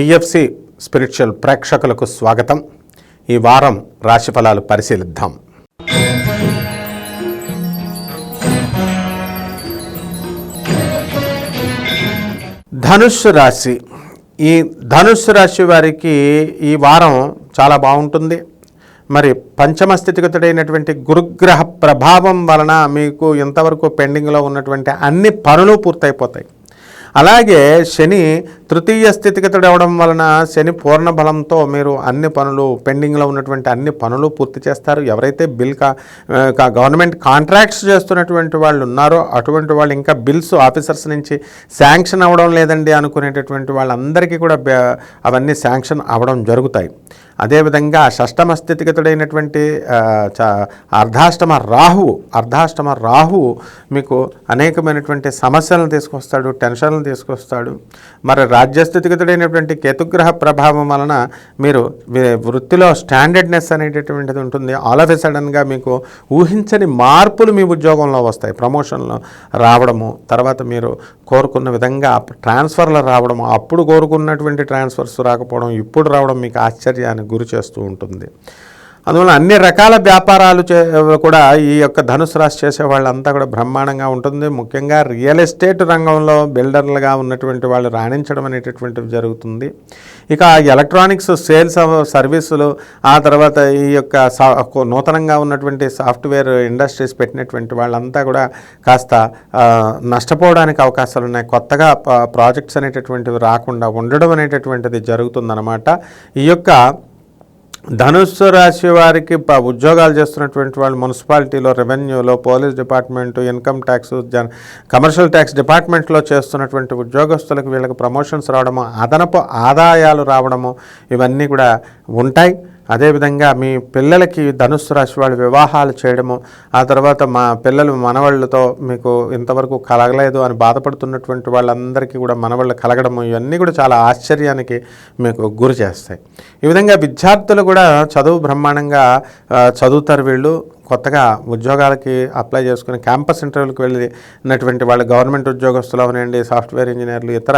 TFC spiritual ప్రేక్షకులకు స్వాగతం. ఈ వారం రాశిఫలాలు పరిశీలిద్దాం. ధనుస్సు రాశి. ఈ ధనుస్సు రాశి వారికి ఈ వారం చాలా బాగుంటుంది. మరి పంచమ స్థితిగతుడైనటువంటి గురుగ్రహ ప్రభావం వలన మీకు ఇంతవరకు పెండింగ్లో ఉన్నటువంటి అన్ని పనులు పూర్తయిపోతాయి. అలాగే శని తృతీయ స్థితిగతుడు అవడం వలన శని పూర్ణ బలంతో మీరు అన్ని పనులు పెండింగ్లో ఉన్నటువంటి అన్ని పనులు పూర్తి చేస్తారు. ఎవరైతే బిల్ కా కా- గవర్నమెంట్ కాంట్రాక్ట్స్ చేస్తున్నటువంటి వాళ్ళు ఉన్నారో అటువంటి వాళ్ళు ఇంకా బిల్స్ ఆఫీసర్స్ నుంచి శాంక్షన్ అవ్వడం లేదండి అనుకునేటటువంటి వాళ్ళందరికీ కూడా అవన్నీ శాంక్షన్ అవ్వడం జరుగుతాయి. అదేవిధంగా షష్టమ స్థితిగతుడైనటువంటి చ- అర్ధాష్టమ రాహువు అర్ధాష్టమ రాహువు మీకు అనేకమైనటువంటి సమస్యలను తీసుకొస్తాడు టెన్షన్లు తీసుకొస్తాడు. మరి రాజ్యస్థితిగతుడైనటువంటి కేతుగ్రహ ప్రభావం వలన మీరు వృత్తిలో స్టాండర్డ్నెస్ అనేటటువంటిది ఉంటుంది. ఆల్ ఆఫ్ ఎ సడన్గా మీకు ఊహించని మార్పులు మీ ఉద్యోగంలో వస్తాయి. ప్రమోషన్లు రావడము తర్వాత మీరు కోరుకున్న విధంగా ట్రాన్స్ఫర్లు రావడము అప్పుడు కోరుకున్నటువంటి ట్రాన్స్ఫర్స్ రాకపోవడం ఇప్పుడు రావడం మీకు ఆశ్చర్యానికి గురి చేస్తూ ఉంటుంది. అందువల్ల అన్ని రకాల వ్యాపారాలు చే కూడా ఈ యొక్క ధనుసు రాశి చేసే వాళ్ళంతా కూడా బ్రహ్మాండంగా ఉంటుంది. ముఖ్యంగా రియల్ ఎస్టేట్ రంగంలో బిల్డర్లుగా ఉన్నటువంటి వాళ్ళు రాణించడం అనేటటువంటిది జరుగుతుంది. ఇక ఎలక్ట్రానిక్స్ సేల్స్ సర్వీసులు ఆ తర్వాత ఈ యొక్క సా- నూతనంగా ఉన్నటువంటి సాఫ్ట్వేర్ ఇండస్ట్రీస్ పెట్టినటువంటి వాళ్ళంతా కూడా కాస్త నష్టపోవడానికి అవకాశాలు ఉన్నాయి. కొత్తగా ప్రాజెక్ట్స్ అనేటటువంటివి రాకుండా ఉండడం అనేటటువంటిది జరుగుతుందన్నమాట. ఈ యొక్క ధనుస్సు రాశి వారికి ఉద్యోగాలు చేస్తున్నటువంటి వాళ్ళు మున్సిపాలిటీలో రెవెన్యూలో పోలీస్ డిపార్ట్మెంట్ ఇన్కమ్ ట్యాక్స్ జన్ కమర్షియల్ ట్యాక్స్ డిపార్ట్మెంట్లో చేస్తున్నటువంటి ఉద్యోగస్తులకు వీళ్ళకి ప్రమోషన్స్ రావడము అదనపు ఆదాయాలు రావడము ఇవన్నీ కూడా ఉంటాయి. అదేవిధంగా మీ పిల్లలకి ధనుస్సు రాశి వాళ్ళు వివాహాలు చేయడము ఆ తర్వాత మా పిల్లలు మనవాళ్ళతో మీకు ఇంతవరకు కలగలేదు అని బాధపడుతున్నటువంటి వాళ్ళందరికీ కూడా మనవాళ్ళు కలగడము ఇవన్నీ కూడా చాలా ఆశ్చర్యానికి మీకు గురి చేస్తాయి. ఈ విధంగా విద్యార్థులు కూడా చదువు బ్రహ్మాండంగా చదువుతారు వీళ్ళు. కొత్తగా ఉద్యోగాలకి అప్లై చేసుకుని క్యాంపస్ ఇంటర్వ్యూలకు వెళ్ళినటువంటి వాళ్ళు గవర్నమెంట్ ఉద్యోగస్తులు అవనండి సాఫ్ట్వేర్ ఇంజనీర్లు ఇతర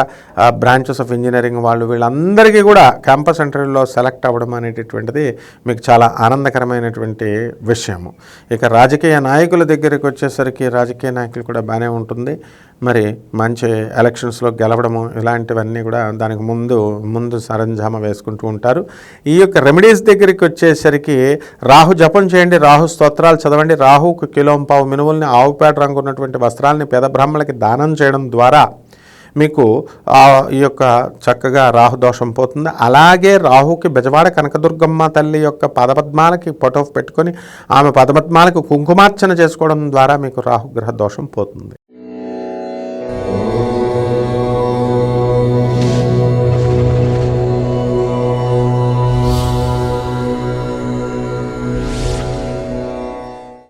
బ్రాంచెస్ ఆఫ్ ఇంజనీరింగ్ వాళ్ళు వీళ్ళందరికీ కూడా క్యాంపస్ ఇంటర్వ్యూలో సెలెక్ట్ అవ్వడం అనేటటువంటిది మీకు చాలా ఆనందకరమైనటువంటి విషయము. ఇక రాజకీయ నాయకుల దగ్గరికి వచ్చేసరికి రాజకీయ నాయకులు కూడా బాగానే ఉంటుంది. మరి మంచి ఎలక్షన్స్లో గెలవడము ఇలాంటివన్నీ కూడా దానికి ముందు ముందు సరంజామా వేసుకుంటూ ఉంటారు. ఈ యొక్క రెమెడీస్ దగ్గరికి వచ్చేసరికి రాహు జపం చేయండి రాహు స్తోత్రాలు చదవండి రాహుకు కిలోం పావు మినువుల్ని ఆవుపేట రంగు ఉన్నటువంటి వస్త్రాలని పేద బ్రాహ్మణులకి దానం చేయడం ద్వారా మీకు ఆ ఈ యొక్క చక్కగా రాహు దోషం పోతుంది. అలాగే రాహుకి బెజవాడ కనకదుర్గమ్మ తల్లి యొక్క పదపద్మాలకి ఫోటో పెట్టుకొని ఆమె పదపద్మాలకు కుంకుమార్చన చేసుకోవడం ద్వారా మీకు రాహుగ్రహ దోషం పోతుంది.